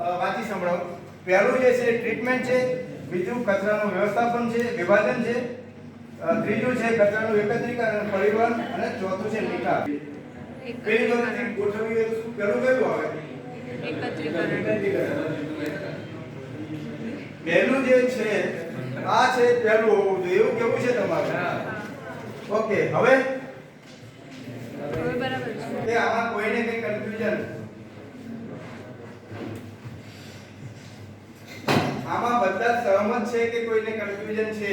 વાંચી સંભળાવો. પહેલું જે છે ટ્રીટમેન્ટ છે બીજું કચરાનું વ્યવસ્થાપન છે વિભાજન છે ત્રીજું છે કચરાનું એકત્રીકરણ અને પરિવહન અને ચોથું છે નિકાલ. પેલી પદ્ધતિ ગોઠવી પહેલું કયું આવે? પહેલું જે છે આ છે પહેલું હોવું જોઈએ. એવું કેવું છે તમારે? ઓકે હવે? હવે બરાબર છે. આમાં કોઈને કઈ કન્ફ્યુઝન આમાં બધા છે કે કોઈને કન્ફ્યુઝન છે?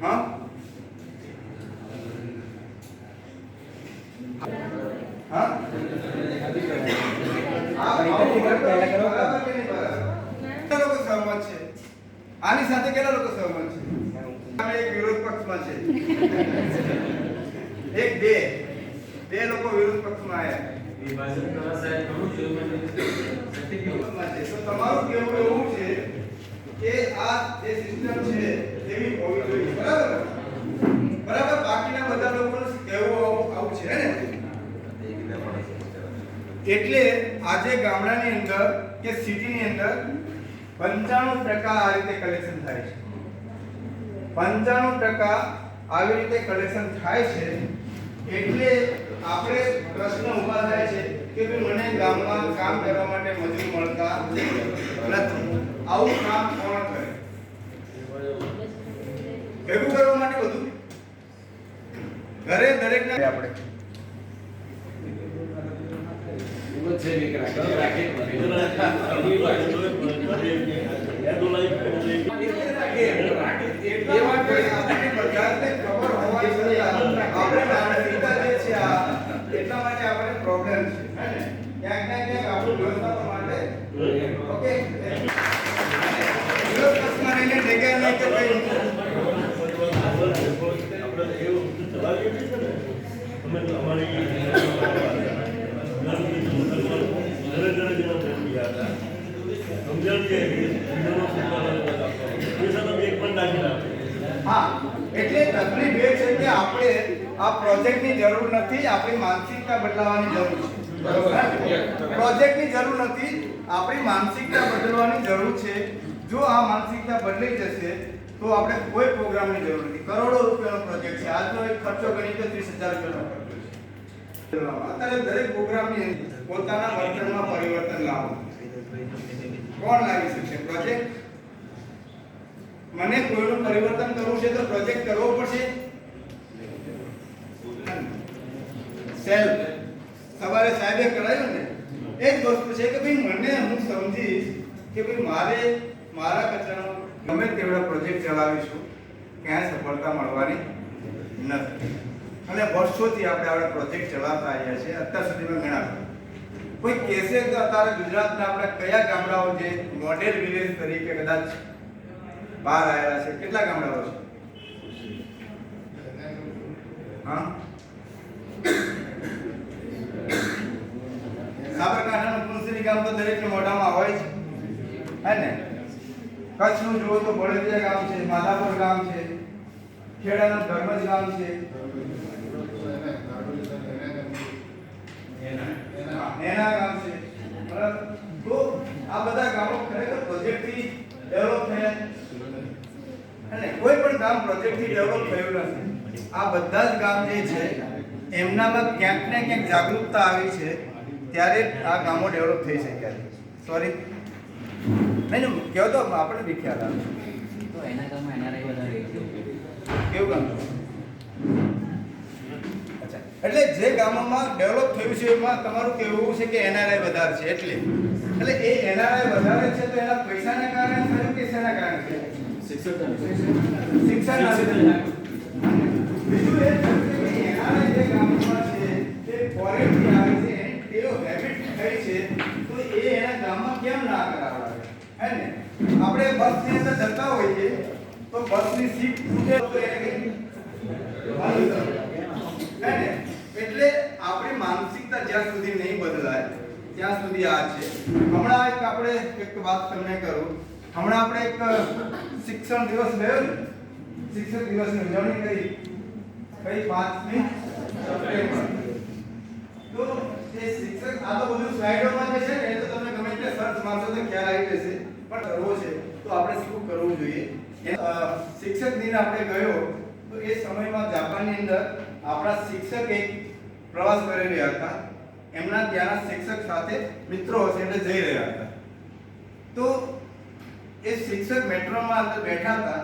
હા? હા? આ આવું બરાબર કે નહીં બરાબર? કેટલા લોકો સહમત છે? આની સાથે કેટલા લોકો સહમત છે? એક વિરોધ પક્ષમાં છે. એક બે. બે લોકો વિરોધ પક્ષમાં આવ્યા તમારું કેવું એવું છે કે આ જે સિસ્ટમ છે એવી હોવી જોઈએ બરાબર? બરાબર? બાકીના બધા લોકોનું કહેવું આવું છે ને? એટલે આજે ગામડાની અંદર કે સિટીની અંદર પંચાણું ટકા આ રીતે કલેક્શન થાય છે. પંચાણું ટકા આવી રીતે કલેક્શન થાય છે, એટલે આપણે પ્રશ્ન ઊભા થાય છે કે ભાઈ મને ગામમાં કામ કરવા માટે મજૂર મળતા નથી. આવું કામ કોણ કરે? ભેગું કરવા માટે બધું? ઘરે ખબર હોવા આપણે એટલા માટે આપણે પ્રોબ્લેમ છે. ક્યાંક ને ક્યાંક આપણું વ્યવસ્થાપન હા એટલે તકલીફ એ છે કે આપણે આ પ્રોજેક્ટની જરૂર નથી આપણી માનસિકતા બદલાવાની જરૂર છે. બરોબર. પ્રોજેક્ટની જરૂર નથી આપણી માનસિકતા બદલવાની જરૂર છે. જો આ માનસિકતા બદલાઈ જશે તો આપણે કોઈ પ્રોગ્રામની જરૂર નથી. કરોડો રૂપિયાનો પ્રોજેક્ટ છે. આજનો એક ખર્ચો ગણી તો ત્રીસ હજાર રૂપિયાનો ખર્ચો છે. અત્યારે દરેક પ્રોગ્રામની પોતાના વર્તનમાં પરિવર્તન લાવવું કોણ લાવી શકશે? પ્રોજેક્ટ મને કોઈનું પરિવર્તન કરવું છે તો પ્રોજેક્ટ કરવો પડશે? સેલ્ફ સવારે સાહેબે કરાયું ને, એ જ વસ્તુ છે કે ભાઈ મને હું સમજીશ કે ભાઈ મારે મારા કચરાનો ગમે તેવડા પ્રોજેક્ટ ચલાવીશું. ક્યાંય સફળતા મળવાની નથી. અને વર્ષોથી આપણે આપણે પ્રોજેક્ટ ચલાવતા આવ્યા છે અત્યાર સુધીમાં ઘણા કોઈ કેસે તો અત્યારે ગુજરાતના આપણે કયા ગામડાઓ જે મોડેલ વિલેજ તરીકે કદાચ બહાર આવેલા છે? કેટલા ગામડાઓ છે? હા? સાબરકાંઠાનું પુનસરી ગામ તો દરેકના મોઢામાં હોય છે હે ને? કચ્છનું જુઓ તો બળદિયા ગામ છે માધાપુર ગામ છે ખેડાનું ધર્મજ ગામ છે. નેના ગામ છે. બરાબર? તો આ બધા ગામો ખરેખર પ્રોજેક્ટથી ડેવલપ થયા. અને કોઈ પણ ગામ પ્રોજેક્ટથી ડેવલપ થયું નથી. આ બધા જ ગામ જે છે એમનામાં ક્યાંક ને ક્યાંક જાગૃતતા આવી છે ત્યારે આ ગામો ડેવલપ થઈ શક્યા છે. સોરી નહીં નહીં કહો તો આપણે બી ખ્યાલ આવે. તો એના કામમાં એનઆરઆઈ વધારે કેવું કામ? અચ્છા એટલે જે ગામોમાં ડેવલપ થયું છે એમાં તમારું કહેવું છે કે એનઆરઆઈ વધારે છે એટલે. એટલે એ એનઆરઆઈ વધારે છે તો એના પૈસાના કારણે થયું કે શેના કારણે છે શિક્ષણ બીજું એ છે કે એનઆરઆઈ જે ગામમાં છે તે ફોરેનથી આવે છે એની ટેવ હેબિટ થઈ છે તો એ એના ગામમાં કેમ ના કરાવડાવે હે ને? આપણે બસની અંદર જતા હોઈએ તો બસની સીટ તૂટે તો હે ને? એટલે આપણી માનસિકતા જ્યાં સુધી નહીં બદલાય, ત્યાં સુધી આ છે. હમણાં એક આપણે એક વાત તમને કરું. હમણાં આપણે એક શિક્ષણ દિવસ ગયો ને? શિક્ષક દિવસની ઉજવણી કરી. કઈ પાંચમી સપ્ટેમ્બર તો એ શિક્ષક આ તો બધું સ્લાઇડોમાં જે છે ને સર્ચ મારશો તો ખ્યાલ આવી જશે, પણ કરવો છે. તો આપણે શું કરવું જોઈએ? શિક્ષક દિન આપણે ગયો, તો એ સમયમાં જાપાનની અંદર આપણા શિક્ષક એક પ્રવાસ કરી રહ્યા હતા. એમના ત્યાંના શિક્ષક સાથે મિત્રો હશે એટલે જઈ રહ્યા હતા. તો એ શિક્ષક મેટ્રોમાં અંદર બેઠા હતા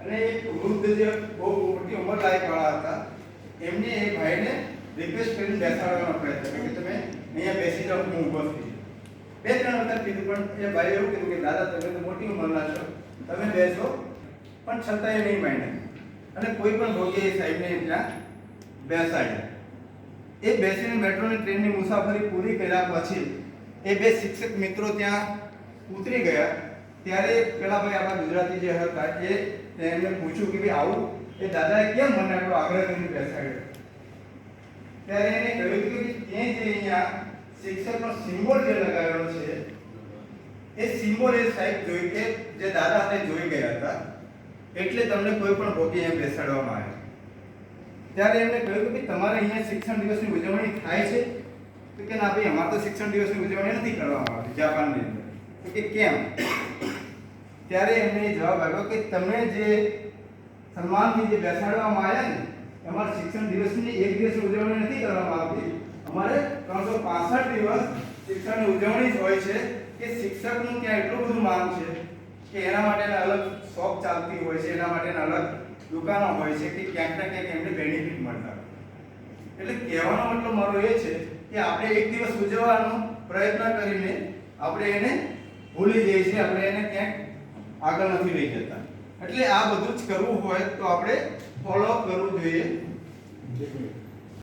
અને એક વૃદ્ધ જે બહુ મોટી ઉંમર લાયકવાળા હતા, એમને એ ભાઈને રિક્વેસ્ટ કરીને બેસાડવાનો પ્રયત્ન કર્યો કે તમે અહીંયા બેસી જાઓ, હું ઊભો છું બે ત્રણ વખત કીધું, પણ એ ભાઈ એવું કીધું કે, દાદા, તમે તો મોટી ઉંમરના છો. તમે બેસો, પણ છતાંય નહીં માન્યા અને કોઈ પણ ભોગે એ સાહેબને ત્યાં બેસાડ્યા. એ બેસીને મેટ્રોની ટ્રેનની મુસાફરી પૂરી કર્યા પછી એ બે શિક્ષક મિત્રો ત્યાં ઉતરી ગયા. ત્યારે પેલા ભાઈ આપણા ગુજરાતી જે હતા, એ એમને પૂછ્યું કે, ભાઈ, આવું? એ દાદાએ કેમ મને આટલો આગ્રહ કરીને બેસાડ્યો? ત્યારે એને કહ્યું કે ત્યાં જે અહીંયા શિક્ષકનો સિમ્બોલ જે લગાવેલો છે, એ સિમ્બોલ એ સાહેબ જોઈ કે જે દાદા તે જોઈ ગયા હતા, એટલે તમને કોઈ પણ ભોગી અહીંયા બેસાડવામાં આવે. ત્યારે એમને કહ્યું કે તમારે અહીંયા શિક્ષણ દિવસની ઉજવણી થાય છે? તો કે ના ભાઈ, અમારે તો શિક્ષણ દિવસની ઉજવણી નથી કરવામાં આવતી જાપાનની અંદર. તો કે કેમ? ત્યારે એમને જવાબ આવ્યો કે તમે જે સન્માનથી જે બેસાડવામાં આવ્યા ને અમારા શિક્ષણ દિવસની એક દિવસની ઉજવણી નથી કરવામાં આવતી. અમારે ત્રણસો પાસઠ દિવસ શિક્ષણની ઉજવણી જ હોય છે કે શિક્ષકનું ત્યાં એટલું બધું માન છે કે એના માટેના અલગ શોપ ચાલતી હોય છે, એના માટેના અલગ દુકાનો હોય છે કે ક્યાંક ને ક્યાંક એમને બેનિફિટ મળતા. એટલે કહેવાનો મતલબ મારો એ છે કે આપણે એક દિવસ ઉજવવાનો પ્રયત્ન કરીને આપણે એને ભૂલી જઈએ છીએ, આપણે એને ક્યાંક આગળ નથી લઈ જતા. એટલે આ બધું જ કરવું હોય તો આપણે ફોલો કરવું જોઈએ.